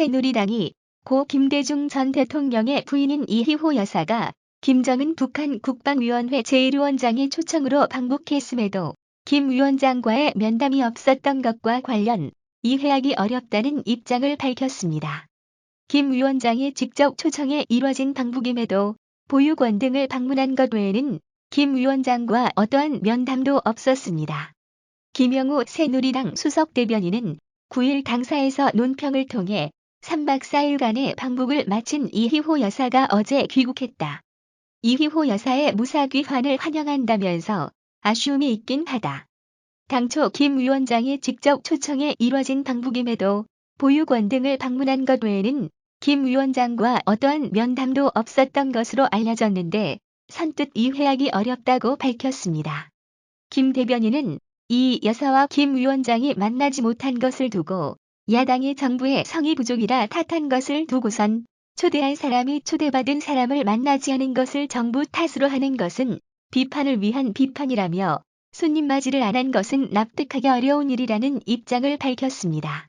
새누리당이 고 김대중 전 대통령의 부인인 이희호 여사가 김정은 북한 국방위원회 제1위원장의 초청으로 방북했음에도 김 위원장과의 면담이 없었던 것과 관련 이해하기 어렵다는 입장을 밝혔습니다. 김 위원장이 직접 초청해 이뤄진 방북임에도 보육원 등을 방문한 것 외에는 김 위원장과 어떠한 면담도 없었습니다. 김영우 새누리당 수석 대변인은 9일 당사에서 논평을 통해 3박 4일간의 방북을 마친 이희호 여사가 어제 귀국했다. 이희호 여사의 무사 귀환을 환영한다면서 아쉬움이 있긴 하다. 당초 김 위원장이 직접 초청해 이뤄진 방북임에도 보육원 등을 방문한 것 외에는 김 위원장과 어떠한 면담도 없었던 것으로 알려졌는데 선뜻 이해하기 어렵다고 밝혔습니다. 김 대변인은 이 여사와 김 위원장이 만나지 못한 것을 두고 야당이 정부의 성의 부족이라 탓한 것을 두고선 초대한 사람이 초대받은 사람을 만나지 않은 것을 정부 탓으로 하는 것은 비판을 위한 비판이라며 손님 맞이를 안 한 것은 납득하기 어려운 일이라는 입장을 밝혔습니다.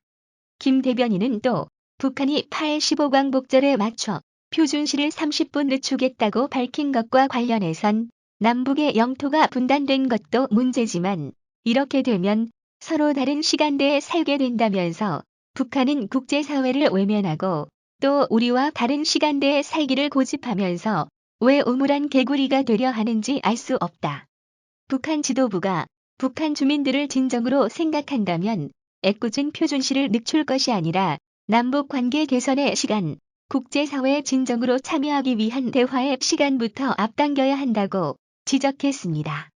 김 대변인은 또 북한이 85광 복절에 맞춰 표준시를 30분 늦추겠다고 밝힌 것과 관련해선 남북의 영토가 분단된 것도 문제지만 이렇게 되면 서로 다른 시간대에 살게 된다면서 북한은 국제사회를 외면하고 또 우리와 다른 시간대에 살기를 고집하면서 왜 우물한 개구리가 되려 하는지 알 수 없다. 북한 지도부가 북한 주민들을 진정으로 생각한다면 애꿎은 표준시를 늦출 것이 아니라 남북 관계 개선의 시간, 국제사회의 진정으로 참여하기 위한 대화의 시간부터 앞당겨야 한다고 지적했습니다.